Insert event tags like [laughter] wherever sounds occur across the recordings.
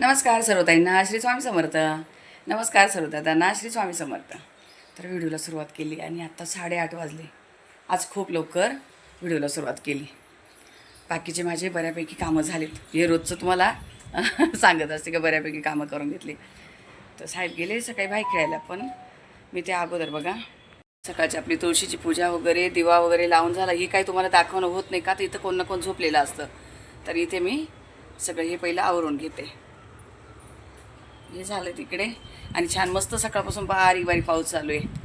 नमस्कार सर्वताईंना श्री स्वामी समर्थ. नमस्कार सर्वदादांना श्री स्वामी समर्थ. तर व्हिडिओला सुरुवात केली आणि आत्ता साडेआठ वाजले. आज खूप लवकर व्हिडिओला सुरुवात केली. बाकीचे माझे बऱ्यापैकी कामं झालीत. हे रोजचं तुम्हाला [laughs] सांगत असते का बऱ्यापैकी कामं करून घेतली. तर साहेब गेले सकाळी बाहेर खेळायला पण मी त्या अगोदर बघा. सकाळची आपली तुळशीची पूजा वगैरे दिवा वगैरे लावून झाला ही काही तुम्हाला दाखवणं होत नाही का? तर इथं कोण ना कोण झोपलेलं असतं. तर इथे मी सगळं हे पहिलं आवरून घेते. हे झालं तिकडे. आणि छान मस्त सकाळपासून बारीक बारीक पाऊस चालू आहे.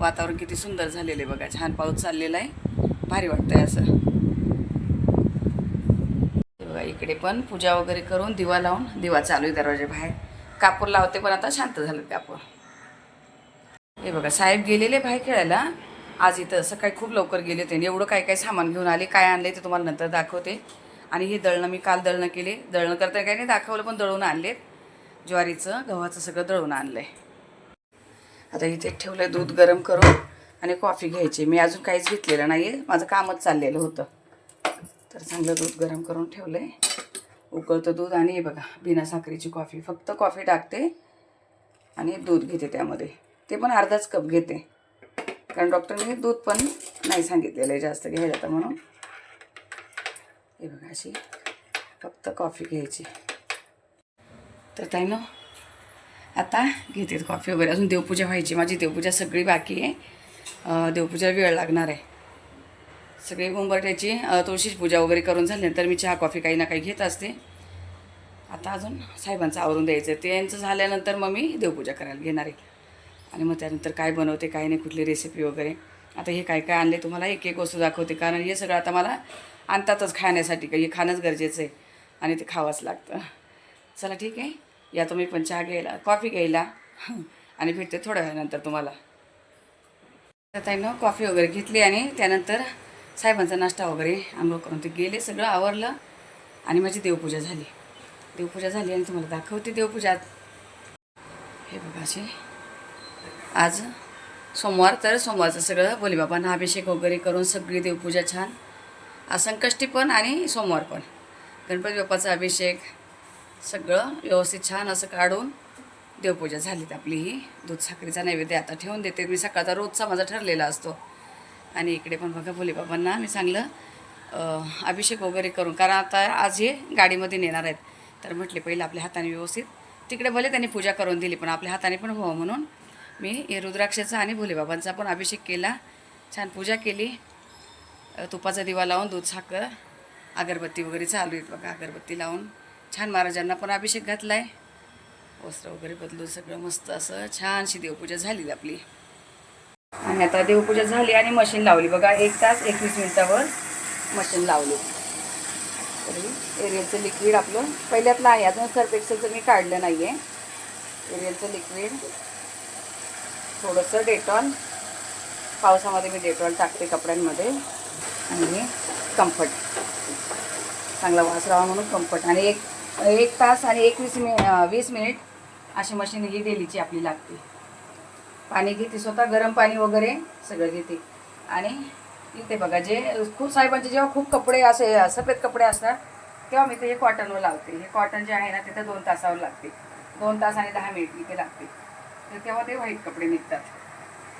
वातावरण किती सुंदर झालेलं आहे बघा. छान पाऊस चाललेला आहे. भारी वाटतंय असं. बघा इकडे पण पूजा वगैरे करून दिवा लावून दिवा चालू आहे दरवाजा बाहेर. कापूर लावते पण आता शांत झालं कापूर. हे बघा साहेब गेलेले बाहेर खेळायला. आज इथं सकाळी खूप लवकर गेले होते एवढं काय काय सामान घेऊन आले काय आणले ते तुम्हाला नंतर दाखवते. आणि हे दळणं मी काल दळणं केले. दळणं करता काही नाही दाखवलं पण दळून आणलेत. ज्वारीचं गव्हाचं सगळं दळून आणलं आहे आता इथे ठेवलं आहे दूध गरम करून आणि कॉफी घ्यायची. मी अजून काहीच घेतलेलं नाही आहे माझं कामच चाललेलं होतं. तर चांगलं दूध गरम करून ठेवलं आहे उकळतं दूध आणि हे बघा बिना साखरेची कॉफी फक्त कॉफी टाकते आणि दूध घेते त्यामध्ये. ते पण अर्धाच कप घेते. कारण डॉक्टरने दूध पण नाही सांगितलेलं आहे जास्त घ्यायला तर म्हणून. हे बघा अशी फक्त कॉफी घ्यायची. तर ताई ना आता घेते कॉफी वगैरे. अजून देवपूजा व्हायची. माझी देवपूजा सगळी बाकी आहे. देवपूजा वेळ लागणार आहे. सगळी उंबरट्याची तुळशीच तुळशीची पूजा वगैरे करून झाल्यानंतर मी चहा कॉफी काही ना काही घेत असते. आता अजून साहेबांचं आवरून द्यायचं आहे त्यांचं झाल्यानंतर मग मी देवपूजा करायला घेणार आहे. आणि मग त्यानंतर काय बनवते काय नाही कुठली रेसिपी वगैरे. आता हे काय काय आणले तुम्हाला? एक एक वस्तू दाखवते. कारण हे सगळं आता मला आणतातच खाण्यासाठी. का हे खाणंच गरजेचं आहे. आणि ते खावंच लागतं. चला ठीक आहे. या तुम्ही पण चहा घ्यायला कॉफी घ्यायला. आणि भेटते थोड्या वेळानंतर तुम्हाला. तर ताईनं कॉफी वगैरे घेतली आणि त्यानंतर साहेबांचा नाश्ता वगैरे आंघोळ करून ते गेले सगळं आवरलं आणि माझी देवपूजा झाली. देवपूजा झाली आणि तुम्हाला दाखवते देवपूजा. हे बघा असे आज सोमवार तर सोमवारचं सगळं बोलीबाबांना अभिषेक वगैरे करून सगळी देवपूजा छान. संकष्टी पण आणि सोमवार पण. गणपती बाप्पाचा अभिषेक सगळं व्यवस्थित छान असं काढून देवपूजा झालीत आपली ही. दूध साखरेचा नैवेद्य आता ठेवून देते. मी सकाळचा रोजचा माझा ठरलेला असतो. आणि इकडे पण बघा भोलेबाबांना मी चांगलं अभिषेक वगैरे करून. कारण आता आज हे गाडीमध्ये नेणार आहेत. तर म्हटले पहिले आपल्या हाताने व्यवस्थित तिकडे भले त्यांनी पूजा करून दिली पण आपल्या हाताने पण व्हावं म्हणून मी हे रुद्राक्षाचा आणि भोलेबाबांचा पण अभिषेक केला. छान पूजा केली. तुपाचा दिवा लावून दूध साखर अगरबत्ती वगैरे चालू आहेत बघा. अगरबत्ती लावून छान महाराजांना पण अभिषेक घातला आहे वस्त्र वगैरे बदलून सगळं मस्त असं छानशी देवपूजा झाली आपली. आणि आता देवपूजा झाली आणि मशीन लावली. बघा एक तास एकवीस मिनिटावर मशीन लावली. तरी एरियलचं लिक्विड आपलं पहिल्यातलं आहे. अजून सर्फेक्सलचं मी काढलं नाही आहे एरियलचं लिक्विड थोडंसं डेटॉल पावसामध्ये मी डेटॉल टाकते कपड्यांमध्ये. आणि कम्फर्ट चांगला वास राहावा म्हणून कम्फर्ट आणि एक एक तास आणि एकवीस मि वीस मिनिट अशी मशीन ही डेलीची आपली लागते. पाणी घेते स्वतः गरम पाणी वगैरे सगळं घेते. आणि इथे बघा जे खूप साहेबांचे जेव्हा खूप कपडे असे सफेद कपडे असतात तेव्हा मी ते हे कॉटनवर लावते. हे कॉटन जे आहे ना तिथं दोन तासावर लागते. दोन तास आणि दहा मिनिट इथे लागते. तर तेव्हा ते व्हाईट कपडे निघतात.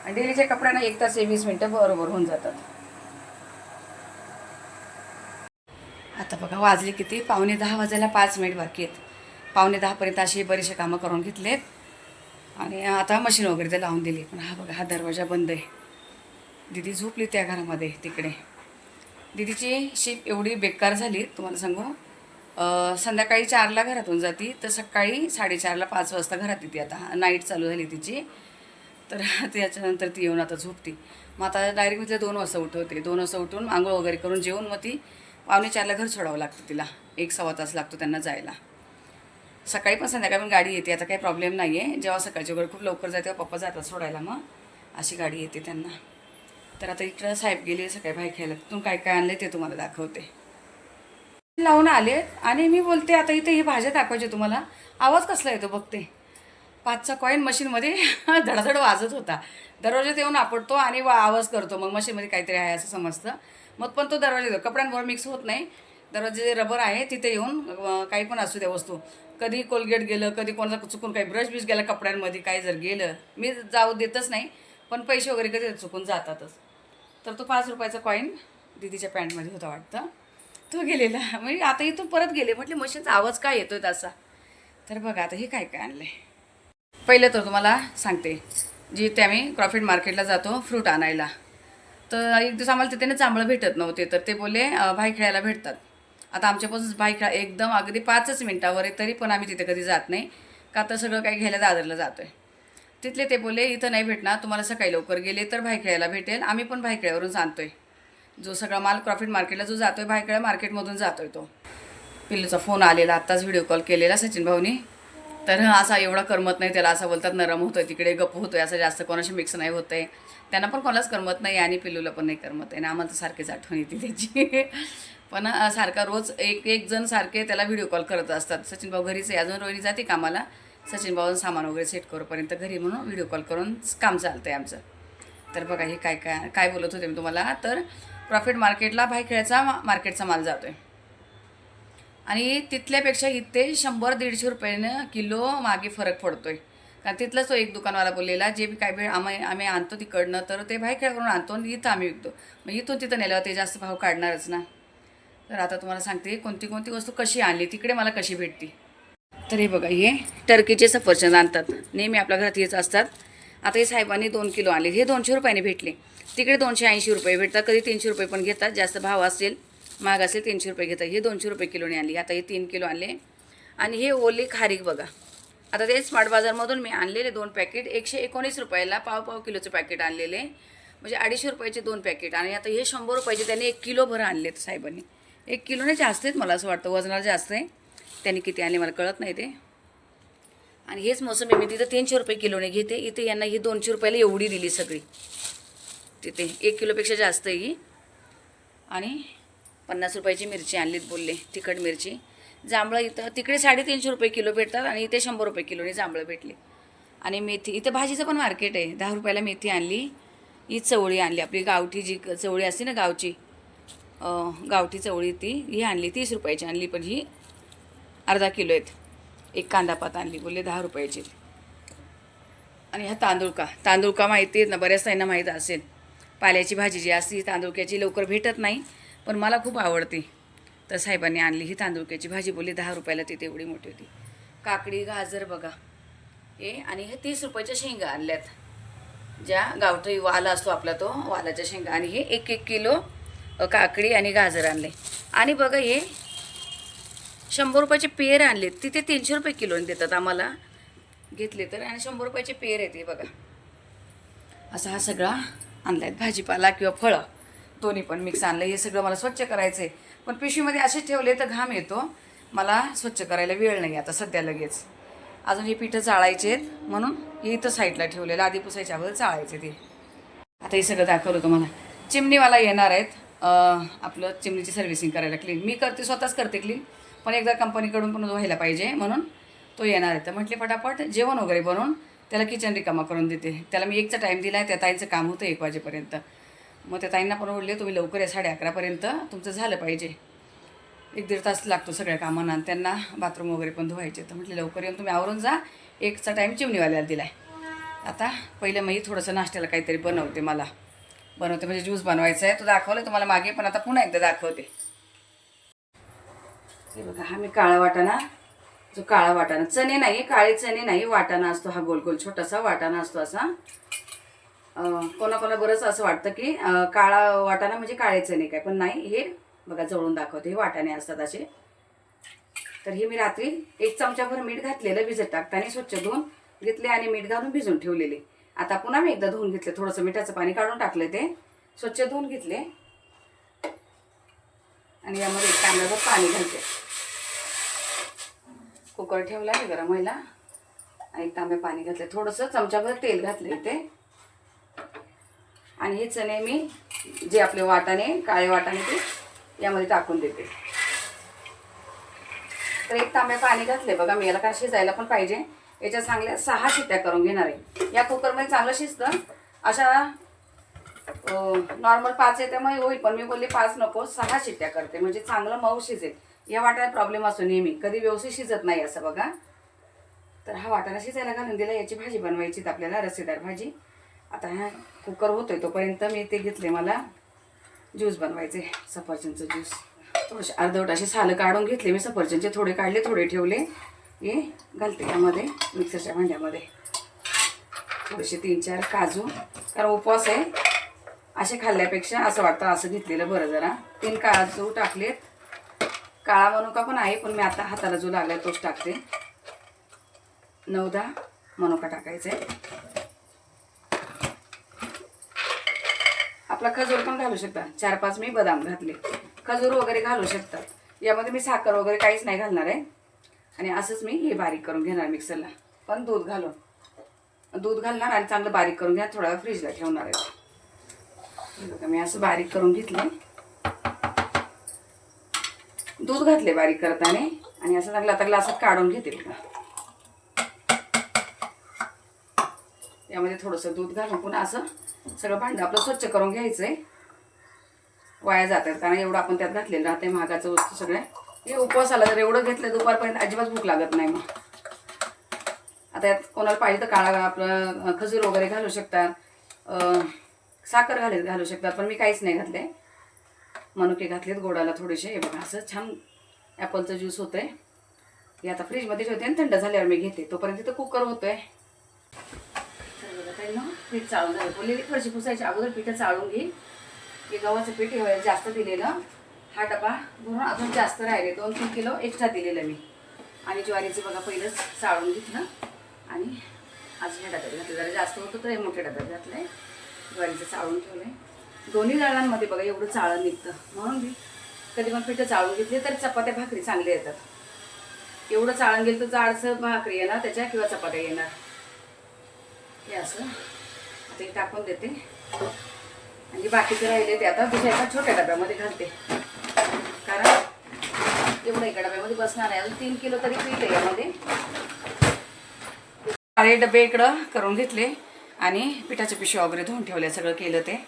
आणि डेलीच्या कपड्यांना एक तास हे वीस मिनटं बरोबर होऊन जातात. आता बघा वाजले किती? पावणे दहा वाजायला पाच मिनिट बाकी आहेत. पावणे दहापर्यंत अशी बरीचशी कामं करून घेतलेत. आणि आता मशीन वगैरे ते लावून दिली. पण हा बघा हा दरवाजा बंद आहे. दिदी झोपली त्या घरामध्ये तिकडे. दिदीची शीप एवढी बेकार झाली तुम्हाला सांगू? संध्याकाळी चारला घरातून जाती तर सकाळी साडेचारला पाच वाजता घरात येते आता. नाईट चालू झाली तिची. तर [laughs] त्याच्यानंतर ती येऊन आता झोपती. मग आता डायरेक्ट मी दोन वाजता उठवते. दोन वाजता उठून आंघोळ वगैरे करून जेवून मग ती पावणे चारला घर सोडावं लागतं तिला. एक सव्वा तास लागतो त्यांना जायला. सकाळी पण संध्याकाळी पण गाडी येते. आता काही प्रॉब्लेम नाही आहे जेव्हा सकाळची वगैरे खूप लवकर जाते तेव्हा पप्पा जातात सोडायला मग. अशी गाडी येते त्यांना. तर आता इकडं साहेब गेले सकाळी बाहेर खायला तिथून काय काय आणले ते तुम्हाला दाखवते. लावून आले आणि मी बोलते आता इथे ही भाज्या दाखवायची तुम्हाला. आवाज कसला येतो बघते. पाचचा कॉईन मशीनमध्ये धडाधड वाजत होता. दरवाजात येऊन आपटतो आणि वा आवाज करतो. मग मशीनमध्ये काहीतरी आहे असं समजतं. मग पण तो दरवाजा येतो कपड्यांबरोबर मिक्स होत नाही. दरवाजे जे रबर आहे तिथे येऊन काही पण असू द्या वस्तू. कधी कोलगेट गेलं कधी कोणाचा चुकून काही ब्रश बिश गेला कपड्यांमध्ये काही जर गेलं मी जाऊ देतच नाही. पण पैसे वगैरे कधी चुकून जातातच. तर तो पाच रुपयाचा कॉईन दिदीच्या पॅन्टमध्ये होता वाटतं. तो गेलेला. म्हणजे आता इथून परत गेले. म्हटले मशीनचा आवाज काय येतोय तसा? तर बघा आता हे काय काय आणलं आहे पहिलं तर तुम्हाला सांगते. जिथे आम्ही क्रॉफिट मार्केटला जातो फ्रूट आणायला. तर एक दिवस आम्हाला तिथे ना जांभळं भेटत नव्हते तर ते बोले भाई खेळायला भेटतात. आता आमच्यापासून भाई खेळा एकदम अगदी पाचच मिनटावर आहे तरी पण आम्ही तिथे कधी जात नाही. का तर सगळं काही घ्यायला दादरला जातो आहे तिथले ते बोले इथं नाही भेटणार तुम्हाला सकाळी लवकर गेले तर भाई खेळायला भेटेल आम्ही पण भाई खेळावरून आहे जो सगळा माल प्रॉफिट मार्केटला जो जातो भाई खेळा मार्केटमधून जातो आहे तो. पिल्लूचा फोन आलेला आत्ताच व्हिडिओ कॉल केलेला सचिन भाऊनी. तर असा एवढा करमत नाही त्याला असं बोलतात नरम होतोय तिकडे गप्प होतोय असं जास्त कोणाशी मिक्स नाही होत आहे त्यांना पण कोणालाच करमत नाही आणि पिल्लूला पण नाही करमत आहे. ना आम्हाला तर सारखीच आठवण येते त्याची. [laughs] पण सारखा रोज एक एक जण सारखे त्याला व्हिडिओ कॉल करत असतात. सचिन भाऊ घरीच आहे. अजून रोहिणी जाते कामाला. सचिन भाऊ सामान वगैरे सेट करूपर्यंत घरी म्हणून व्हिडिओ कॉल करून काम चालतं आहे आमचं. तर बघा हे काय काय काय बोलत होते मी तुम्हाला. तर प्रॉफिट मार्केटला बाहेर खेळायचा मार्केटचा माल जातो आहे आणि तिथल्यापेक्षा इथे शंभर दीडशे रुपयानं किलो मागे फरक पडतो आहे कारण तिथलाच तो एक दुकानवाला बोललेला जे बी काय वेळ आम्ही आम्ही आणतो तिकडनं तर ते बाहेर खेळ करून आणतो आणि इथं आम्ही विकतो. मग इथून तिथं नेल्यावर ते जास्त भाव काढणारच ना. तर आता तुम्हाला सांगते कोणती कोणती वस्तू कशी आणली तिकडे मला कशी भेटती. तर हे बघा हे टर्कीचे सफरचंद आणतात. नेहमी आपल्या घरात हेच असतात. आता हे साहेबांनी दोन किलो आणले. हे दोनशे रुपयाने भेटले. तिकडे दोनशे ऐंशी रुपये भेटतात. कधी तीनशे रुपये पण घेतात. जास्त भाव असेल महाग असेल तीनशे रुपये घेतात. हे दोनशे रुपये किलोने आणली. आता हे तीन किलो आणले. आणि हे ओले खारीक बघा. आता ते स्मार्ट बाजारमधून मी आणलेले दोन पॅकेट एकशे एकोणीस रुपयाला पाव पाव किलोचे पॅकेट आणलेले. म्हणजे अडीचशे रुपयाचे दोन पॅकेट आणि आता हे शंभर रुपयाचे त्यांनी एक किलोभर आणले आहेत साहेबांनी. एक किलोने जास्त आहेत मला असं वाटतं. वजनाला जास्त आहे. त्यांनी किती आणले मला कळत नाही ते. आणि हेच मोसंबी मी तिथं तीनशे रुपये किलोने घेते. इथे यांना ही दोनशे रुपयाला एवढी दिली सगळी. तिथे एक किलोपेक्षा जास्त आहे ही. आणि पन्नास रुपयाची मिरची आणलीत बोलले. तिखट मिरची. जांभळं इथं तिकडे साडेतीनशे रुपये किलो भेटतात आणि इथे शंभर रुपये किलोने जांभळं भेटली. आणि मेथी इथं भाजीचं पण मार्केट आहे. दहा रुपयाला मेथी आणली. ही चवळी आणली. आपली गावठी जी क- चवळी असते ना गावची गावठी चवळी ती ही आणली. तीस रुपयाची आणली पण ही अर्धा किलो आहेत. एक कांदा पात आणली बोलले दहा रुपयाची. आणि हा तांदूळ का तांदूळ का माहिती आहेत ना बऱ्याच त्यांना माहीत असेल. पाल्याची भाजी जी असते ही तांदूळक्याची लवकर भेटत नाही पण मला खूप आवडते. तर साहेबांनी आणली ही तांदूळक्याची भाजी. बोलली दहा रुपयाला ती तेवढी मोठी होती. काकडी गाजर बघा. हे आणि हे तीस रुपयाच्या शेंगा आणल्यात. ज्या गावठी वाला असतो आपला तो वालाच्या शेंगा. आणि हे एक एक किलो काकडी आणि गाजर आणले. आणि बघा हे शंभर रुपयाचे पेर आणले तिथे तीनशे रुपये किलोने देतात आम्हाला. घेतले तर आणि शंभर रुपयाचे पेर आहेत बघा. असा हा सगळा आणला आहेत भाजीपाला किंवा फळं. दोन्ही पण मिक्स आणलं हे सगळं मला स्वच्छ करायचं आहे पण पिशवीमध्ये असे ठेवले तर घाम येतो. मला स्वच्छ करायला वेळ नाही आता सध्या लगेच. अजून हे पिठं चाळायचे आहेत म्हणून हे इथं साईडला ठेवलेलं आधी पुसायच्या अगोदर चाळायचे ते. आता हे सगळं दाखवलं तुम्हाला. चिमणीवाला येणार आहेत. आपलं चिमणीची सर्व्हिसिंग करायला क्लीन मी करते स्वतःच करते क्लीन पण एकदा कंपनीकडून पण व्हायला पाहिजे म्हणून तो येणार आहे. तर म्हटले फटाफट जेवण वगैरे बनवून त्याला किचन रिकामा करून देते. त्याला मी एकचा टाईम दिला आहे त्या ताईंचं काम होतं एक वाजेपर्यंत. मग त्या ताईंना पण ओढले तुम्ही लवकर या साडे अकरापर्यंत. तुमचं झालं पाहिजे. एक दीड तास लागतो सगळ्या कामांना आणि त्यांना बाथरूम वगैरे पण धुवायचे. तर म्हटलं लवकर येऊन तुम्ही आवरून जा. एकचा टाईम चिमणीवाल्याला दिला आहे आता पहिलं मी थोडंसं नाश्त्याला काहीतरी बनवते मला. बनवते म्हणजे ज्यूस बनवायचा आहे. तो दाखवलं तुम्हाला मागे पण आता पुन्हा एकदा दाखवते. हे बघा हा मी काळा वाटाणा. जो काळा वाटाणा. चणे नाही काळे चणे नाही वाटाणा असतो हा गोल गोल छोटासा वाटाणा असतो असा. कोणाकोणा बरंच असं वाटतं की काळा वाटाणा म्हणजे काळे चणे काय पण नाही हे बघा जवळून दाखवते. हे वाटाणे असतात असे. तर हे मी रात्री एक चमचाभर मीठ घातलेलं भिजत टाकताना स्वच्छ धुवून घेतले आणि मीठ घालून भिजून ठेवलेले. आता पुन्हा मी एकदा धुवून घेतले. थोडंसं मिठाचं पाणी काढून टाकले ते. स्वच्छ धुवून घेतले. आणि यामध्ये एक तांब्यावर पाणी घालते. कुकर ठेवला आहे गरम व्हायला. आणि एक तांब्या पाणी घातले. थोडंसं चमच्याभर तेल घातलं ते आणि हे चणे मी जे आपले वाटाणे काळे वाटाणे ते यामध्ये टाकून देते. तर एक तांब्या पाणी घातले बघा मी याला काय शिजायला पण पाहिजे. याच्या चांगल्या सहा शिट्ट्या करून घेणार आहे. या कुकरमध्ये चांगलं शिजतं. अशा नॉर्मल पाच येते त्यामुळे होईल पण मी बोलले पाच नको सहा शिट्ट्या करते. म्हणजे चांगलं मऊ शिजेल. या वाट्याला प्रॉब्लेम असतो नेहमी. कधी व्यवस्थित शिजत नाही असं बघा. तर हा वाटाणा शिजायला घालून दिला. याची भाजी बनवायची आपल्याला रसेदार भाजी. आता हा कुकर होतोय तोपर्यंत मी ते घेतले मला. ज्यूस बनवायचे सफरचंदचं ज्यूस. थोडेसे अर्धवट असे सालं काढून घेतले मी सफरचंदचे थोडे काढले थोडे ठेवले. हे घालते यामध्ये मिक्सरच्या भांड्यामध्ये. थोडेसे तीन चार काजू. कारण उपवास आहे. असे खाल्ल्यापेक्षा असं वाटतं असं घेतलेलं बरं जरा. तीन काजू टाकलेत. काळा मनुका पण आहे पण मी आता हाताला जो लागला तोच टाकते. नऊ दहा मनुका टाकायचा. आहे आपला खजूर पण घालू शकता. चार पाच मी बदाम घातले. खजूर वगैरे घालू शकतात यामध्ये मी साखर वगैरे काहीच नाही घालणार आहे. आणि असंच मी हे बारीक करून घेणार मिक्सरला. पण दूध घालून. दूध घालणार आणि चांगलं बारीक करून घ्या. थोडा फ्रीजला ठेवणार आहे. बघा मी असं बारीक करून घेतले. दूध घातले बारीक करताना. आणि असं चांगलं आता ग्लासात काढून घेते बघा यामध्ये थोडंसं दूध घालून पुन्हा असं सगळं भांडं आपलं स्वच्छ करून घ्यायचं आहे वाया जातात कारण एवढं आपण त्यात घातलेलं राहते महागाचं वस्तू सगळ्या हे उपवासाला जर एवढं घेतलं दुपारपर्यंत अजिबात भूक लागत नाही मग. आता यात कोणाला पाहिजे तर काळा आपलं खजूर वगैरे घालू शकतात. साखर घालत घालू शकतात पण मी काहीच नाही घातले. मनुके घातलेत गोडाला थोडेसे. हे बघा असं छान ॲपलचं ज्यूस होतं आहे हे आता फ्रीजमध्ये ठेवते आणि थंड झाल्यावर मी घेते. तोपर्यंत तिथं कुकर होतोय. आहे पीठ चाळून झालं. बोललेली थोडीशी पुसायच्या अगोदर पीठ चाळून घे. हे गव्हाचं पीठ जास्त दिलेलं. हा डबा भरून अजून जास्त राहिले. दोन तीन किलो एक्स्ट्रा दिलेलं मी. आणि ज्वारीचं बघा पहिलंच चाळून घेतलं. आणि अजून ह्या डब्यात घातलं. जरा जास्त होतं तर हे मोठ्या डब्यात घातलं आहे ज्वारीचं चाळून ठेवलं आहे दोन्ही दळांमध्ये बघा एवढं चाळण निघतं. म्हणून मी कधी पण पिठं चाळून घेतली तर चपात्या भाकरी चांगल्या येतात. एवढं चाळण गेलं तर जाडसर भाकरी येणार त्याच्या किंवा चपात्या येणार. हे असं. ते टाकून देते. आणि बाकीचे राहिले ते आता दुसऱ्या एका छोट्या डब्यामध्ये घालते. कारण एवढं एका डब्यामध्ये बसणार आहे. अजून तीन किलो तरी पीठ आहे यामध्ये. सारे डबे इकडं करून घेतले आणि पिठाच्या पिशव्या वगैरे धुवून ठेवले सगळं केलं ते.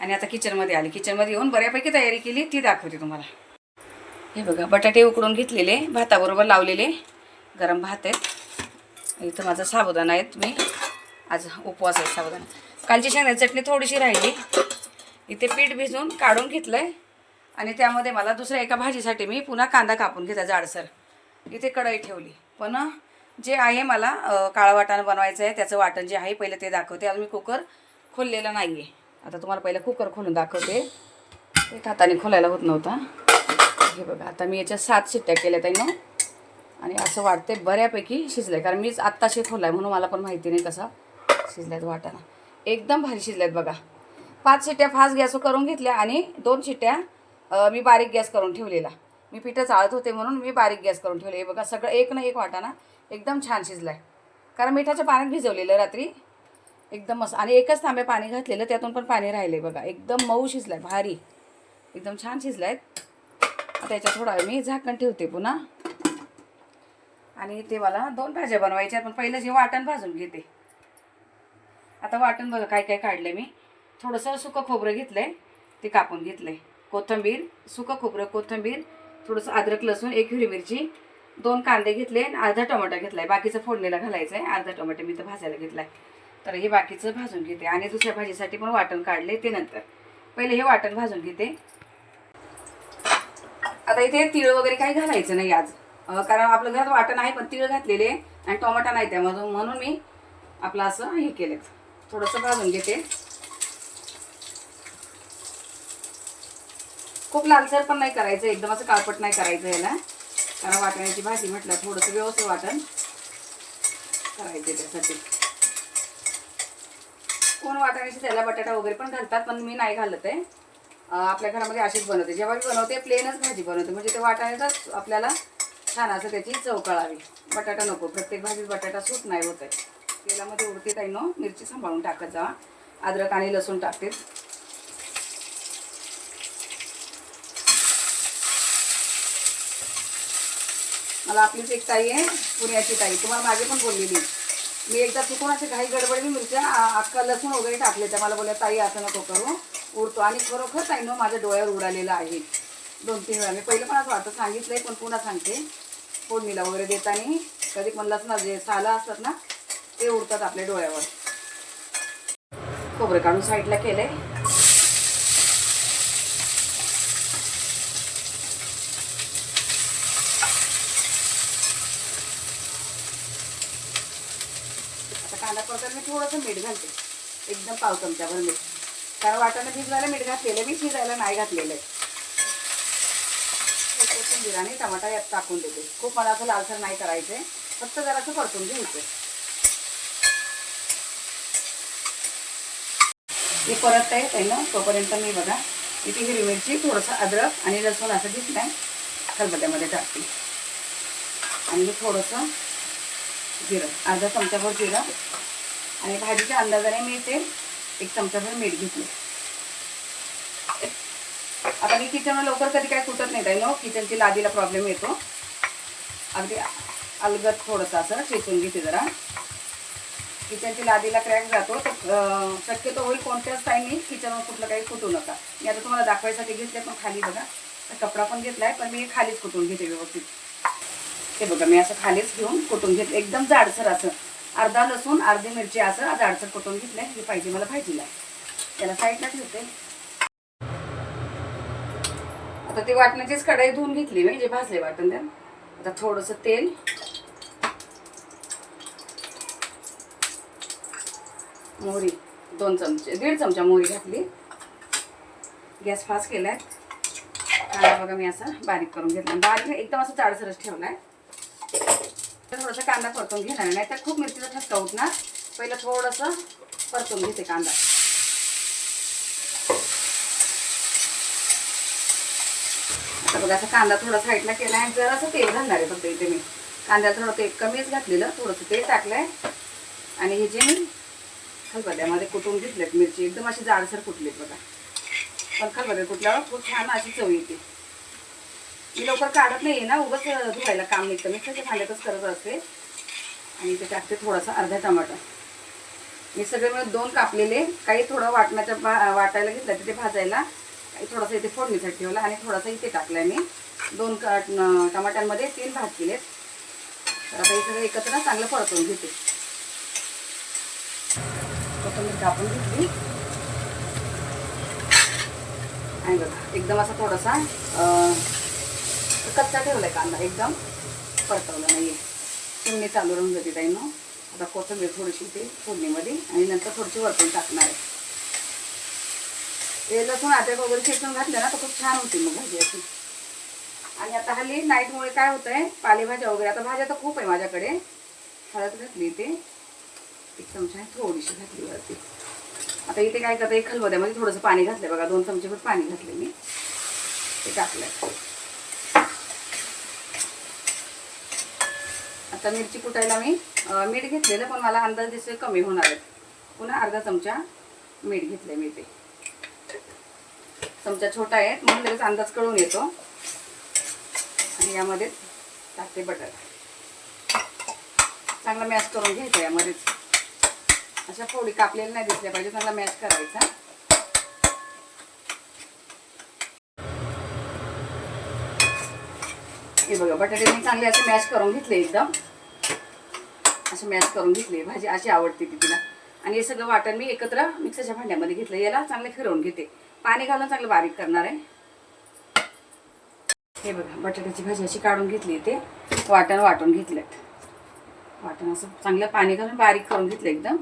आणि आता किचनमध्ये आली. किचनमध्ये येऊन बऱ्यापैकी तयारी केली ती दाखवते तुम्हाला. हे बघा बटाटे उकडून घेतलेले भाताबरोबर लावलेले. गरम भात आहेत. इथं माझा साबुदाणा आहे मी. आज उपवास आहे साबुदाणा कालची शेंगण्याची चटणी थोडीशी राहिली. इथे पीठ भिजवून काढून घेतलं आहे आणि त्यामध्ये मला दुसऱ्या एका भाजीसाठी मी पुन्हा कांदा कापून घेतला जाडसर. इथे कढई ठेवली. पण जे आहे मला काळा वाटाणा बनवायचं आहे त्याचं वाटण जे आहे पहिलं ते दाखवते. आज मी कुकर खोललेला नाही आहे आता तुम्हाला पहिलं कुकर खोलून दाखवते. एक हाताने खोलायला होत नव्हता. हे बघा आता मी याच्या सात शिट्ट्या केल्या त्यानं आणि असं वाटते बऱ्यापैकी शिजलं आहे कारण मीच आत्ताशी खोलाय म्हणून मला पण माहिती नाही कसा. शिजल्यात वाटाणा एकदम भारी शिजल्यात बघा. पाच शिट्ट्या फास्ट गॅसवर करून घेतल्या आणि दोन शिट्ट्या मी बारीक गॅस करून ठेवलेला. मी पिठं चाळत होते म्हणून मी बारीक गॅस करून ठेवले. बघा सगळं एक ना एक वाटाणा एकदम छान शिजला आहे कारण मिठाच्या पाण्यात भिजवलेलं रात्री एकदम मस्त. आणि एकच तांबे पाणी घातलेलं त्यातून पण पाणी राहिले बघा. एकदम मऊ शिजला आहे भारी. एकदम छान शिजला आहेत त्याच्यात थोडा मी झाकण ठेवते पुन्हा. आणि ते मला दोन भाज्या बनवायच्या पण पहिलं जे वाटण भाजून घेते. आता वाटण बघा काय काय काढलं मी. थोडंसं सुकं खोबरं घेतलं आहे ते कापून घेतलं आहे कोथिंबीर सुकं खोबरं कोथिंबीर थोडंसं अद्रक लसूण एक हिरवी मिरची दोन कांदे घेतले आणि अर्धा टोमॅटो घेतला आहे बाकीचं फोडणीला घालायचं आहे अर्धा टोमॅटो मी तर भाजायला घेतला आहे तर हे बाकीचं भाजून घेते आणि दुसऱ्या भाजीसाठी पण वाटण काढले ते नंतर. पहिले हे वाटण भाजून घेते. आता इथे तिळ वगैरे काही घालायचं नाही आज. कारण आपलं घरात वाटण आहे पण तिळ घातलेले आणि टोमॅटो नाही त्यामधून. म्हणून मी आपलं असं हे केलं थोडंसं भाजून घेते. खूप लालसर पण नाही करायचं एकदम असं काळपट नाही करायचं याला कारण वाटण्याची भाजी म्हटलं थोडंसं व्यवस्थित वाटण करायचं त्यासाठी. कोण वाटाण्याची त्याला बटाटा वगैरे पण घालतात पण मी नाही घालत आहे. आपल्या घरामध्ये अशीच बनवते. जेव्हा मी बनवते प्लेनच भाजी बनवते. म्हणजे ते वाटाण्याचाच आपल्याला छान असं त्याची चव कळावी. बटाटा नको. प्रत्येक भाजीत बटाटा सूट नाही होत आहे. तेलामध्ये उडते ताई नो. मिरची सांभाळून टाकत जा. अद्रक आणि लसूण टाकते. मला आपलीच एक ताई आहे पुण्याची ताई. तुम्हाला मागे पण बोललेली मी एकदा चुकून असे काही गडबडीने मिरच्या अख्खा लसूण वगैरे टाकले त्या. मला बोलल्या ताई असं नको करू. उडतो. आणि खरोखर ताईनं माझ्या डोळ्यावर उडालेलं आहे. दोन तीन वेळा. मी पहिलं पण असं वाटतं सांगितलंय पण पुन्हा सांगते. फोडणीला वगैरे देताना. कधी पण लसणा जे साला असतात ना ते उडतात आपल्या डोळ्यावर. खोबरं काढून साईडला केलंय. आता कांदा परतायला मी थोडंसं मीठ घालते. एकदम पाव त्यावर मीठ. कारण वाटाणा भिजवायला मीठ घातलेलं मी शिजायला नाही घातलेलं आहे. कोथिंबीर आणि टमाटा यात टाकून देते. खूप मला असं लालसर नाही करायचं आहे फक्त जरासं परतून घ्यायचं हे परत आहे ना तोपर्यंत मी बघा इथे हिरवी मिरची थोडंसं अद्रक आणि लसूण असं दिसलंय खलबत्त्यामध्ये टाकते. आणि हे थोडंसं जिरं अर्धा चमचाभर जिरं. आणि भाजीच्या अंदाजाने मी इथे एक चमचाभर मीठ घेतले. आता मी किचनला लवकर कधी काय कुटत नाही ताई नो किचनची लादीला प्रॉब्लेम येतो. अगदी अलगत थोडंसं असं चेचून घेते जरा. किचनची लादीला क्रॅक जातो तर शक्यतो होईल कोणत्याच टाईमनी किचनवर कुठलं काही कुटू नका. मी आता तुम्हाला दाखवायसाठी घेतले पण खाली बघा. कपडा पण घेतला आहे पण मी खालीच कुटून घेते व्यवस्थित. हे बघा मी असं खालीच घेऊन कुटून घेतलं एकदम जाडसर असं. अर्धा लसूण अर्धी मिरची असं जाडसर कुटून घेतलं हे पाहिजे मला भाजीला. त्याला साईडला ठेवते. आता ते वाटण्याचीच कढाई धुवून घेतली म्हणजे जे भाजले वाटण त्या आता थोडंसं तेल मोहरी दोन चमचे दीड चमचा मोहरी घातली. गॅस फास्ट केलाय. कांदा बघा मी असा बारीक करून घेतला. बारीक एकदम असं जाडसरच ठेवला तर थोडासा कांदा परतून घेणार. नाही तर खूप मिरचीचा ठसका उठणार. पहिलं थोडंसं परतून घेते कांदा. आता बघा असा कांदा थोडा साईडला केला आहे जरासं तेल घालणार आहे फक्त इथे मी. कांद्याला थोडं तेल कमीच घातलेलं. थोडंसं तेल आहे आणि हे जे मी खलबत्त्यामध्ये कुटून घेतलेत मिरची. एकदम अशी जाडसर कुटलीत बघा. पण खलबत्त्यात कुटल्यावर खूप छान अशी चव येते. मी लवकर काढत नाही ना उगाच धुवायला काम निघतं मी त्याच्या भांड्यातच करत असते. आणि ते टाकते थोडासा अर्धा टमाटा मी सगळे मिळून दोन कापलेले. काही थोडं वाटण्याच्या वाटायला घेतलं तिथे भाजायला. काही थोडासा इथे फोडणीसाठी ठेवला आणि थोडासा इथे टाकलाय मी. दोन का टमाट्यांमध्ये तीन भात केलेत. तर आता हे सगळं एकत्र चांगलं परतून घेते. कोथिंबीर कापून घेतली. आणि बघा एकदम असा थोडासा कच्चा कच्चा आहे कांदा एकदम परतवला आहे चिमणी चालू राहून जाते ताई मग आता कोथिंबीर थोडीशी ते फोडणीमध्ये आणि नंतर थोडीशी वरतून टाकणार आहे. ते लसूण अद्रक वगैरे खेचून घातलं ना तर खूप छान होती मग भाजी अशी. आणि आता हल्ली नाईटमुळे काय होतं आहे पालेभाज्या वगैरे आता भाज्या तर खूप आहे माझ्याकडे. हळद घातली ते एक चमचा थोडीशी घातली वरती. आता इथे काय करते खलबत्यामध्ये थोडंसं पाणी घातलं बघा दोन चमचेभर पाणी घातले मी. ते टाकलंय. आता मिरची कुटायला मी मीठ घेतलेलं पण मला अंदाज दिसतोय कमी होणार आहेत पुन्हा अर्धा चमचा मीठ घेतलंय मी ते चमचा छोटा आहे म्हणून लगेच अंदाज कळून येतो. आणि यामध्ये टाकते बटर. चांगला मॅश करून घ्यायचं यामध्येच. अशा फोडी कापलेल्या नाही दिसल्या पाहिजे त्याला मॅश करायचा. हे बघा बटाटे मी चांगले असे मॅश करून घेतले एकदम. असे मॅश करून घेतले भाजी अशी आवडते ती तिला. आणि हे सगळं वाटण मी एकत्र मिक्सरच्या भांड्यामध्ये घेतलं याला चांगले फिरवून घेते. पाणी घालून चांगलं बारीक करणार आहे. हे बघा बटाट्याची भाजी अशी काढून घेतली ते वाटण वाटून घेतलेत वाटण असं चांगलं पाणी घालून बारीक करून घेतलं एकदम.